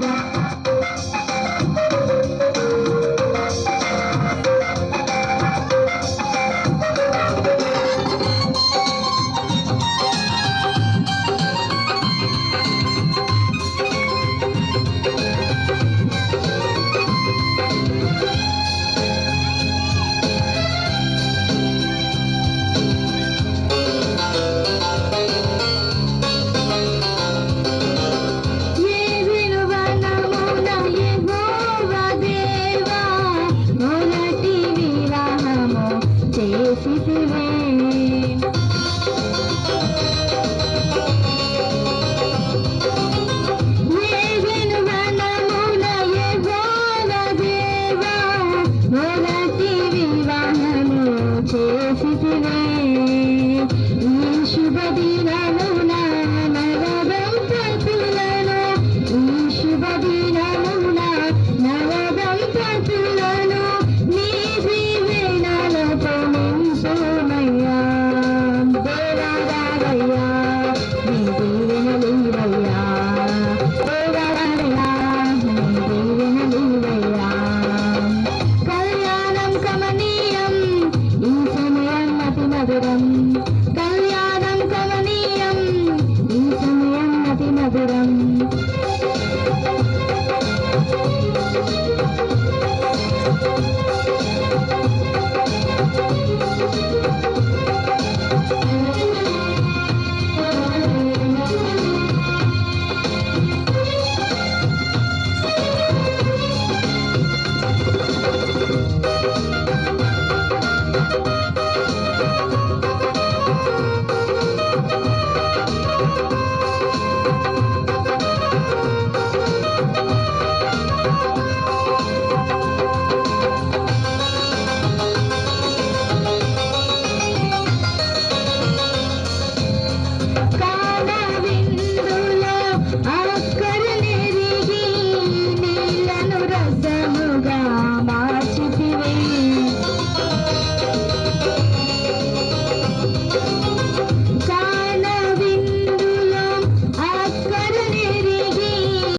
కళ్యాణం కమనీయం ছুটি మధురం కళ్యాణం కమనీయం ఈ సమయం అతి మధురం. thank you